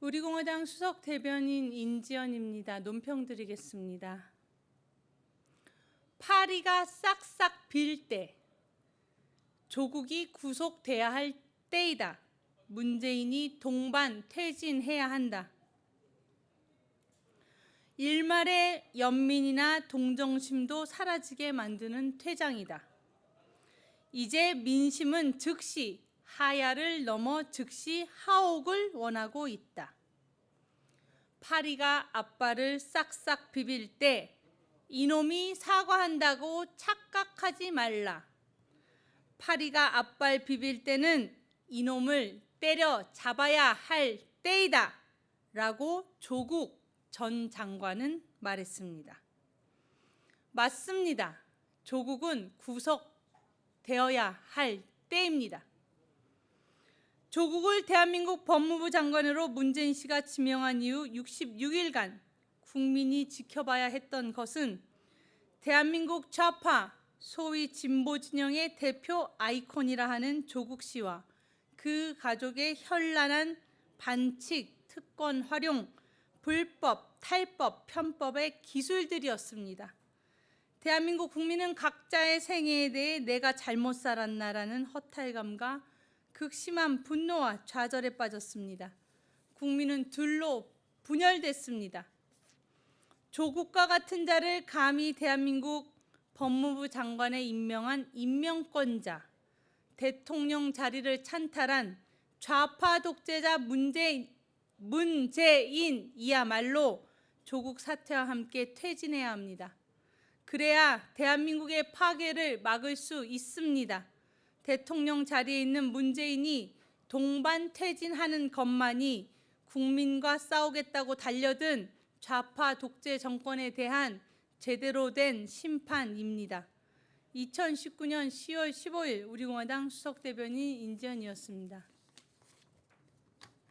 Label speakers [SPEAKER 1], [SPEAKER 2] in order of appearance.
[SPEAKER 1] 우리공화당 수석 대변인 인지연입니다. 논평 드리겠습니다. 파리가 싹싹 빌 때, 조국이 구속돼야 할 때이다. 문재인이 동반 퇴진해야 한다. 일말의 연민이나 동정심도 사라지게 만드는 퇴장이다. 이제 민심은 즉시 하야를 넘어 즉시 하옥을 원하고 있다. 파리가 아빠를 싹싹 비빌 때 이놈이 사과한다고 착각하지 말라. 파리가 아빠를 비빌 때는 이놈을 때려 잡아야 할 때이다. 라고 조국 전 장관은 말했습니다. 맞습니다. 조국은 구속되어야 할 때입니다. 조국을 대한민국 법무부 장관으로 문재인 씨가 지명한 이후 66일간 국민이 지켜봐야 했던 것은 대한민국 좌파 소위 진보 진영의 대표 아이콘이라 하는 조국 씨와 그 가족의 현란한 반칙, 특권 활용, 불법, 탈법, 편법의 기술들이었습니다. 대한민국 국민은 각자의 생애에 대해 내가 잘못 살았나라는 허탈감과 극심한 분노와 좌절에 빠졌습니다. 국민은 둘로 분열됐습니다. 조국과 같은 자를 감히 대한민국 법무부 장관에 임명한 임명권자, 대통령 자리를 찬탈한 좌파 독재자 문재인, 문재인이야말로 조국 사태와 함께 퇴진해야 합니다. 그래야 대한민국의 파괴를 막을 수 있습니다. 대통령 자리에 있는 문재인이 동반 퇴진하는 것만이 국민과 싸우겠다고 달려든 좌파 독재 정권에 대한 제대로 된 심판입니다. 2019년 10월 15일 우리공화당 수석 대변인 인지연이었습니다.